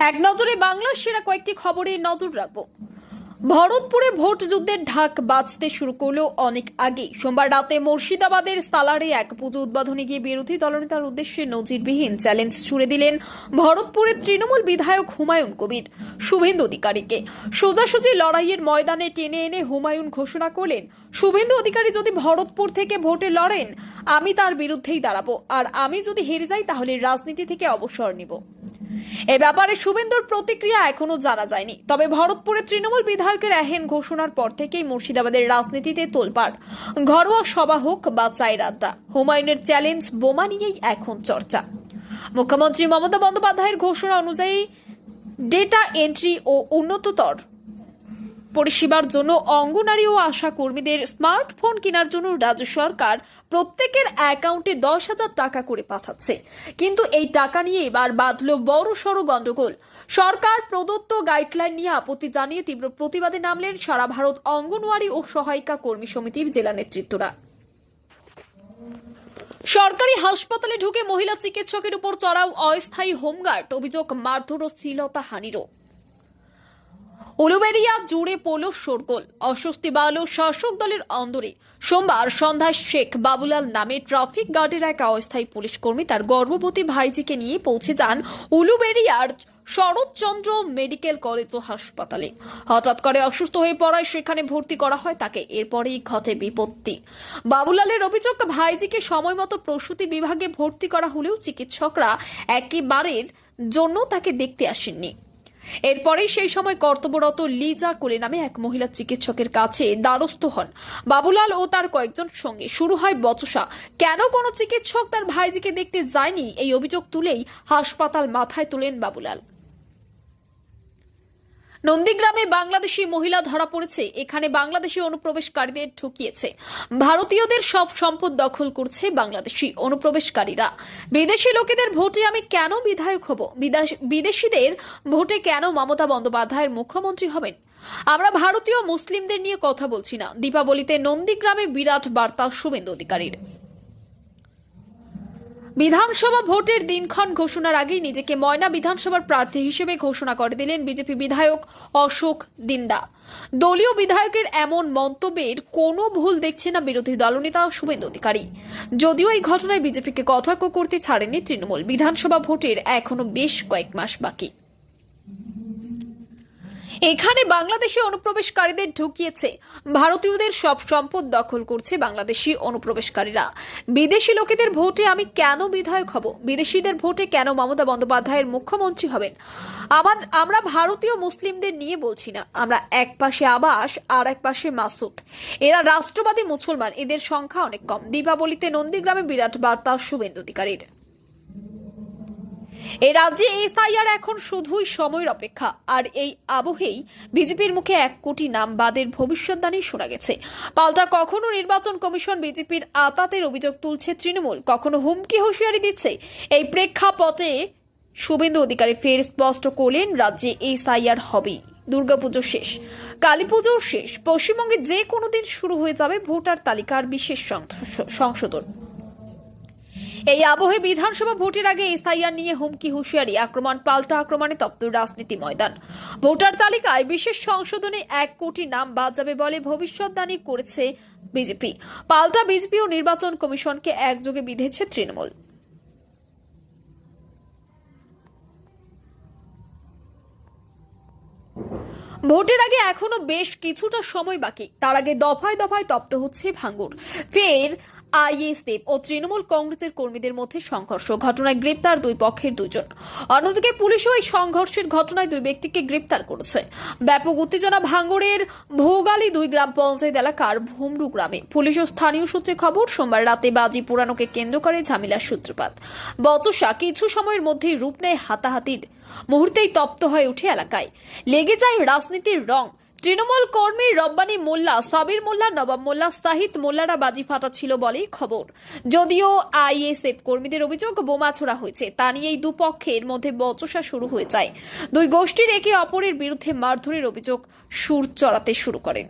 এক নজরে বাংলার সেরা কয়েকটি খবরে নজর রাখব। ভরতপুরে ভোট যুদ্ধের ঢাক বাজতে শুরু করল অনেক আগে সোমবার রাতে মুর্শিদাবাদের সালারে এক পুজো উদ্বোধনে গিয়ে বিরোধী দলনেতার উদ্দেশ্যে নজিরবিহীন চ্যালেঞ্জ ছুড়ে দিলেন ভরতপুরের তৃণমূল বিধায়ক হুমায়ুন কবির, শুভেন্দু অধিকারীকে। সোজাসুজি লড়াইয়ের ময়দানে টেনে এনে হুমায়ুন ঘোষণা করলেন, শুভেন্দু অধিকারী যদি ভরতপুর থেকে ভোটে লড়েন, আমি তার বিরুদ্ধেই দাঁড়াবো। আর আমি যদি হেরে যাই, তাহলে রাজনীতি থেকে অবসর নিব। এ ব্যাপারে শুভেন্দুর প্রতিক্রিয়া এখনও জানা যায়নি। তবে ভরতপুরে তৃণমূল বিধায়কের এহেন ঘোষণার পর থেকেই মুর্শিদাবাদের রাজনীতিতে তোলপাড়। ঘরোয়া সভা হোক বা চায়ের আড্ডা, হুমায়ুনের চ্যালেঞ্জ বোমা নিয়েই এখন চর্চা। মুখ্যমন্ত্রী মমতা বন্দ্যোপাধ্যায়ের ঘোষণা অনুযায়ী ডেটা এন্ট্রি ও উন্নততর পরিষেবার জন্য অঙ্গনারী ও আশা কর্মীদের স্মার্টফোন কেনার জন্য রাজ্য সরকার প্রত্যেকের অ্যাকাউন্টে দশ হাজার টাকা করে পাঠাচ্ছে। কিন্তু এই টাকা নিয়ে এবার বাঁধল বড় সড় গন্ডগোল। সরকার প্রদত্ত গাইডলাইন নিয়ে আপত্তি জানিয়ে তীব্র প্রতিবাদে নামলেন সারা ভারত অঙ্গনওয়াড়ি ও সহায়িকা কর্মী সমিতির জেলা নেতৃত্বরা। সরকারি হাসপাতালে ঢুকে মহিলা চিকিৎসকের উপর চড়াও অস্থায়ী হোমগার্ড, অভিযোগ মারধর ও শ্লীলতা হানিরও। উলুবেরিয়া জুড়ে পড়ল শোরগোল। অস্বস্তি বাড়ল শাসক দলের অন্দরে। সোমবার সন্ধ্যায় শেখ বাবুলাল নামে ট্রাফিক গার্ডের এক অস্থায়ী পুলিশ কর্মী তার গর্ভবতী ভাইজিকে নিয়ে পৌঁছে যান উলুবেরিয়ার শরৎচন্দ্র মেডিকেল কলেজ ও হাসপাতালে। হঠাৎ করে অসুস্থ হয়ে পড়ায় সেখানে ভর্তি করা হয় তাকে। এরপরেই ঘটে বিপত্তি। বাবুলালের অভিযোগ, ভাইজিকে সময় মতো প্রসূতি বিভাগে ভর্তি করা হলেও চিকিৎসকরা একেবারের জন্য তাকে দেখতে আসেননি। এরপরেই সেই সময় কর্তব্যরত লিজা কোলে নামে এক মহিলা চিকিৎসকের কাছে দ্বারস্থ হন। বাবুলাল ও তার কয়েকজন সঙ্গে। শুরু হয় বচসা। কেন কোনো চিকিৎসক তার ভাইজিকে দেখতে যায়নি? এই অভিযোগ তুলেই হাসপাতাল মাথায় তোলেন বাবুলাল। নন্দীগ্রামে বাংলাদেশি মহিলা ধরা পড়েছে। এখানে বাংলাদেশি অনুপ্রবেশকারীদের ঠকিয়েছে। ভারতীয়দের সব সম্পদ দখল করছে বাংলাদেশি অনুপ্রবেশকারীরা। বিদেশি লোকেদের ভোটে আমি কেন বিধায়ক হব? বিদেশিদের ভোটে কেন মমতা বন্দ্যোপাধ্যায়ের মুখ্যমন্ত্রী হবেন? আমরা ভারতীয় মুসলিমদের নিয়ে কথা বলছি না। দীপাবলিতে নন্দীগ্রামে বিরাট বার্তা শুভেন্দু অধিকারীর। বিধানসভা ভোটের দিনক্ষণ ঘোষণার আগেই নিজেকে ময়না বিধানসভার প্রার্থী হিসেবে ঘোষণা করে দিলেন বিজেপি বিধায়ক অশোক দিন্দা। দলীয় বিধায়কের এমন মন্তব্যের কোনো ভুল দেখছে না বিরোধী দলনেতা শুভেন্দু অধিকারী। যদিও এই ঘটনায় বিজেপিকে কটাক্ষ করতে ছাড়েনি তৃণমূল। বিধানসভা ভোটের এখনও বেশ কয়েক মাস বাকি। এখানে বাংলাদেশি অনুপ্রবেশকারীদের ঢুকিয়েছে। ভারতীয়দের সব সম্পদ দখল করছে বাংলাদেশি অনুপ্রবেশকারীরা। বিদেশি লোকেদের ভোটে আমি কেন বিধায়ক হব? বিদেশিদের ভোটে কেন মমতা বন্দ্যোপাধ্যায়ের মুখ্যমন্ত্রী হবেন? আমার আমরা ভারতীয় মুসলিমদের নিয়ে বলছি না। আমরা এক পাশে আবাস আর এক পাশে মাসুদ। এরা রাষ্ট্রবাদী মুসলমান। এদের সংখ্যা অনেক কম। দীপাবলিতে নন্দীগ্রামে বিরাট বার্তা শুভেন্দু অধিকারীর। এই রাজ্যে এসআইআর এখন শুধুই সময়ের অপেক্ষা। আর এই আবহেই বিজেপির মুখে এক কোটি নাম বাদের ভবিষ্যৎবাণী শোনা গেছে। পাল্টা কখনো নির্বাচন কমিশন বিজেপির আতাতের অভিযোগ তুলছে তৃণমূল, কখনো হুমকি হুঁশিয়ারি দিচ্ছে। এই প্রেক্ষাপটে শুভেন্দু অধিকারী ফের স্পষ্ট করলেন, রাজ্যে এসআইআর হবেই। দুর্গাপুজো শেষ কালী শেষ, পশ্চিমবঙ্গে যে কোনো দিন শুরু হয়ে যাবে ভোটার তালিকার বিশেষ সংশোধন। এই আবহে বিধানসভা ভোটের আগে এসআইআর নিয়ে হুমকি হুঁশিয়ারি, আক্রমণ, পাল্টা আক্রমণে তপ্ত রাজনীতি ময়দান। ভোটার তালিকায় বিশেষ সংশোধনে এক কোটি নাম বাদ যাবে বলে ভবিষ্যৎবাণী করেছে বিজেপি। পাল্টা বিজেপি ও নির্বাচন কমিশনকে একযোগে বিধেছে তৃণমূল। ভোটের আগে এখনও বেশ কিছুটা সময় বাকি। তার আগে দফায় দফায় তপ্ত হচ্ছে ভাঙ্গুর। ফের আইএসএফ ও তৃণমূল কংগ্রেসের কর্মীদের মধ্যে সংঘর্ষ। ঘটনায় গ্রেপ্তার দুই পক্ষের দুজন। অন্যদিকে পুলিশও এই সংঘর্ষের ঘটনায় দুই ব্যক্তিকে গ্রেপ্তার করেছে। ব্যাপক উত্তেজনা ভাঙ্গুরের ভোগালী দুই গ্রাম পঞ্চায়েত এলাকার ভুমরু গ্রামে। পুলিশ ও স্থানীয় সূত্রে খবর, সোমবার রাতে বাজি পোড়ানোকে কেন্দ্র করে ঝামেলার সূত্রপাত। বচসা কিছু সময়ের মধ্যেই রূপ নেয় হাতাহাতির। মুহূর্তেই তপ্ত হয়ে উঠে এলাকায়। লেগে যায় রাজনীতির রং। তৃণমূল কর্মী রব্বানী মোল্লা, সাবির মোল্লা, নবাব মোল্লা সাহিদ মোল্লারা বাজি ফাটাচ্ছিল বলেই খবর। যদিও আইএসএফ কর্মীদের অভিযোগ বোমা ছোড়া হয়েছে, তা নিয়েই দুপক্ষের মধ্যে বচসা শুরু হয়ে যায়। দুই গোষ্ঠীর একে অপরের বিরুদ্ধে মারধরের অভিযোগ সুর চড়াতে শুরু করেন।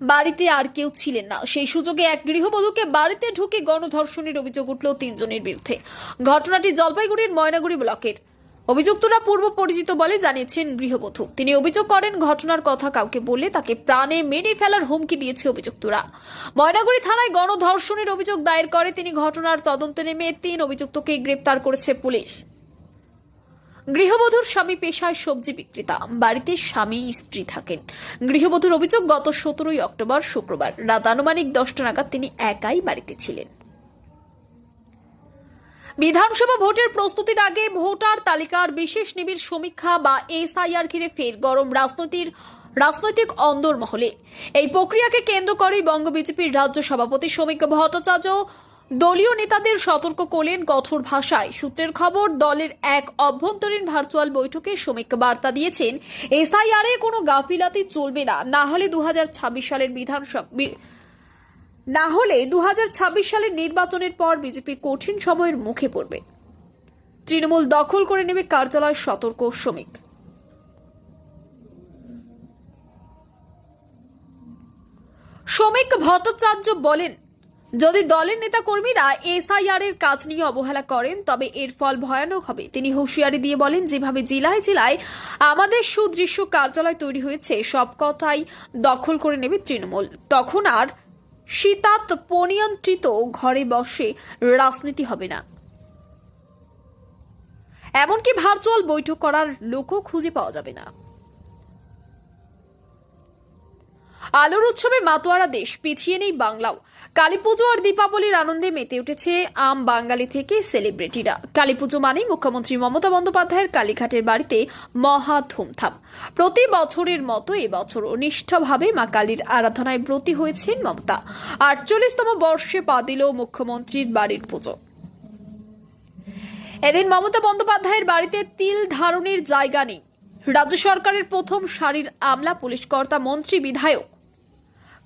বাড়িতে আর কেউ ছিলেন না। সেই সুযোগে এক গৃহবধূকে বাড়িতে ঢুকে গণধর্ষণের অভিযোগ উঠল তিনজনের বিরুদ্ধে। ঘটনাটি জলপাইগুড়ির ময়নাগুড়ি ব্লকের অভিযুক্তরা পূর্ব পরিচিত বলে জানিয়েছেন গৃহবধূ। তিনি অভিযোগ করেন, ঘটনার কথা কাউকে বলে তাকে প্রাণে মেরে ফেলার হুমকি দিয়েছে অভিযুক্তরা। ময়নাগুড়ি থানায় গণধর্ষণের অভিযোগ দায়ের করে, তিনি ঘটনার তদন্তে নেমে তিন অভিযুক্তকে গ্রেপ্তার করেছে পুলিশ। গৃহবধূর স্বামী পেশায় সবজি বিক্রেতা, বাড়িতে স্বামী স্ত্রী থাকেন। গৃহবধূর অভিযোগ, গত সতেরোই অক্টোবর শুক্রবার রাত আনুমানিক দশটা নাগাদ তিনি একাই বাড়িতে ছিলেন। বিধানসভা ভোটের প্রস্তুতির আগে ভোটার তালিকার বিশেষ নিবিড় সমীক্ষা বা এসআইআর ঘিরে ফের গরম রাজনৈতিক রাজনৈতিক অন্দরমহলে। এই প্রক্রিয়াকে কেন্দ্র করেই বঙ্গ বিজেপির রাজ্য সভাপতি শ্রমিক ভট্টাচার্য দলীয় নেতাদের সতর্ক করলেন কঠোর ভাষায়। সূত্রের খবর, দলের এক অভ্যন্তরীণ ভার্চুয়াল বৈঠকে শ্রমিক বার্তা দিয়েছেন, এসআইআর এ কোনো গাফিলাতি চলবে না। না হলে দু হাজার ছাব্বিশ সালের বিধানসভা না হলে দু হাজার ছাব্বিশ সালের নির্বাচনের পর বিজেপি কঠিন সময়ের মুখে পড়বে। তৃণমূল দখল করে নেবে কার্যালয় সতর্ক শ্রমিক। শ্রমিক ভট্টাচার্য বলেন, যদি দলের নেতা কর্মীরা এসআইআর এর কাজ নিয়ে অবহেলা করেন, তবে এর ফল ভয়ানক হবে। তিনি হুঁশিয়ারি দিয়ে বলেন, যেভাবে জেলায় জেলায় আমাদের সুদৃশ্য কার্যালয় তৈরি হয়েছে, সব কথাই দখল করে নেবে তৃণমূল। তখন আর শীতাত পনিয়ন্ত্রিত ঘরে বসে রাজনীতি হবে না। এমনকি ভার্চুয়াল বৈঠক করার লোকও খুঁজে পাওয়া যাবে না। আলোর উৎসবে মাতোয়ারা দেশ পিছিয়ে নেই বাংলাও। কালীপুজো আর দীপাবলির আনন্দে মেতে উঠেছে আম বাঙালি থেকে সেলিব্রিটিরা। কালীপুজো মানেই মুখ্যমন্ত্রী মমতা বন্দ্যোপাধ্যায়ের কালীঘাটের বাড়িতে মহা ধুমধাম। প্রতি বছরের মতো এবছরও নিষ্ঠভাবে মা কালীর আরাধনায় ব্রতী হয়েছেন মমতা। আটচল্লিশতম বর্ষে পা দিল মুখ্যমন্ত্রীর বাড়ির পুজো। এদিন মমতা বন্দ্যোপাধ্যায়ের বাড়িতে তিল ধারণের জায়গা নেই। রাজ্য সরকারের প্রথম সারির আমলা পুলিশ কর্তা মন্ত্রী বিধায়ক।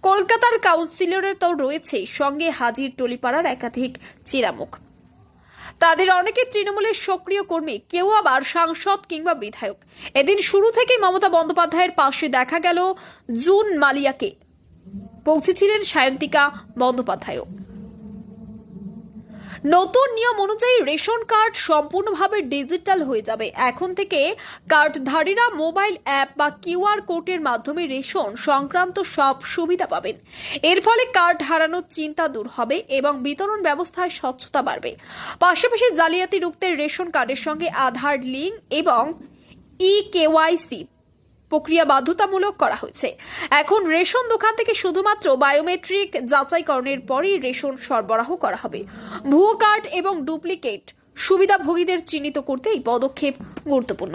কলকাতার কাউন্সিলরের তো রয়েছে সঙ্গে হাজির টলিপাড়ার একাধিক চিরামুখ। তাদের অনেকে তৃণমূলের সক্রিয় কর্মী, কেউ আবার সাংসদ কিংবা বিধায়ক। এদিন শুরু থেকেই মমতা বন্দ্যোপাধ্যায়ের পাশে দেখা গেল জুন মালিয়াকে। পৌঁছেছিলেন সায়ন্তিকা বন্দ্যোপাধ্যায়ও। নতুন নিয়ম অনুযায়ী রেশন কার্ড সম্পূর্ণভাবে ডিজিটাল হয়ে যাবে। এখন থেকে কার্ডধারীরা মোবাইল অ্যাপ বা কিউআর কোডের মাধ্যমে রেশন সংক্রান্ত সব সুবিধা পাবেন। এর ফলে কার্ড হারানোর চিন্তা দূর হবে এবং বিতরণ ব্যবস্থায় স্বচ্ছতা বাড়বে। পাশাপাশি জালিয়াতি রুখতে রেশন কার্ডের সঙ্গে আধার লিঙ্ক এবং ই কেওয়াইসি প্রক্রিয়া বাধ্যতামূলক করা হয়েছে। এখন রেশন দোকান থেকে শুধুমাত্র বায়োমেট্রিক যাচাইকরণের পরই রেশন সরবরাহ করা হবে। ভুয়ো কার্ড এবং ডুপ্লিকেট সুবিধাভোগীদের চিহ্নিত করতে এই পদক্ষেপ গুরুত্বপূর্ণ।